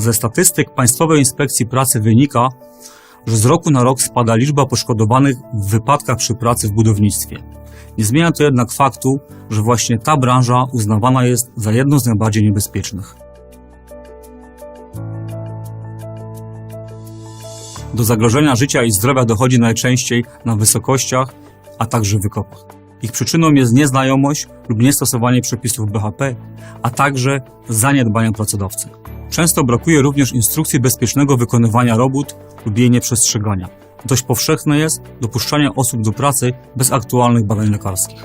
Ze statystyk Państwowej Inspekcji Pracy wynika, że z roku na rok spada liczba poszkodowanych w wypadkach przy pracy w budownictwie. Nie zmienia to jednak faktu, że właśnie ta branża uznawana jest za jedną z najbardziej niebezpiecznych. Do zagrożenia życia i zdrowia dochodzi najczęściej na wysokościach, a także wykopach. Ich przyczyną jest nieznajomość lub niestosowanie przepisów BHP, a także zaniedbania pracodawcy. Często brakuje również instrukcji bezpiecznego wykonywania robót lub jej nieprzestrzegania. Dość powszechne jest dopuszczanie osób do pracy bez aktualnych badań lekarskich.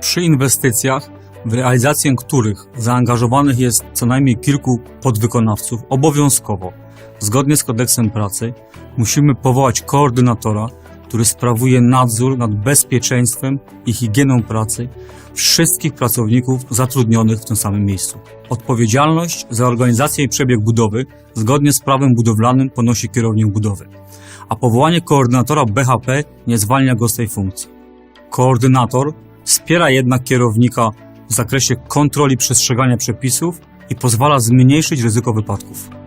Przy inwestycjach, w realizację których zaangażowanych jest co najmniej kilku podwykonawców, obowiązkowo, zgodnie z kodeksem pracy, musimy powołać koordynatora, który sprawuje nadzór nad bezpieczeństwem i higieną pracy wszystkich pracowników zatrudnionych w tym samym miejscu. Odpowiedzialność za organizację i przebieg budowy zgodnie z prawem budowlanym ponosi kierownik budowy, a powołanie koordynatora BHP nie zwalnia go z tej funkcji. Koordynator wspiera jednak kierownika w zakresie kontroli przestrzegania przepisów i pozwala zmniejszyć ryzyko wypadków.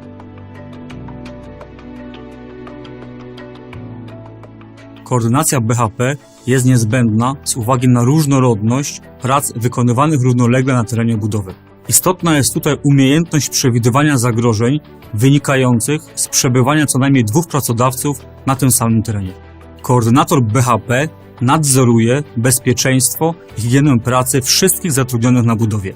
Koordynacja BHP jest niezbędna z uwagi na różnorodność prac wykonywanych równolegle na terenie budowy. Istotna jest tutaj umiejętność przewidywania zagrożeń wynikających z przebywania co najmniej dwóch pracodawców na tym samym terenie. Koordynator BHP nadzoruje bezpieczeństwo i higienę pracy wszystkich zatrudnionych na budowie,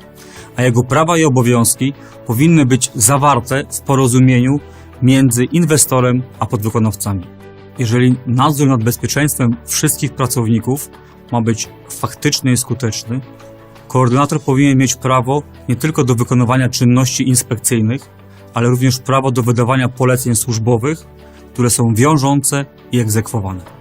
a jego prawa i obowiązki powinny być zawarte w porozumieniu między inwestorem a podwykonawcami. Jeżeli nadzór nad bezpieczeństwem wszystkich pracowników ma być faktyczny i skuteczny, koordynator powinien mieć prawo nie tylko do wykonywania czynności inspekcyjnych, ale również prawo do wydawania poleceń służbowych, które są wiążące i egzekwowane.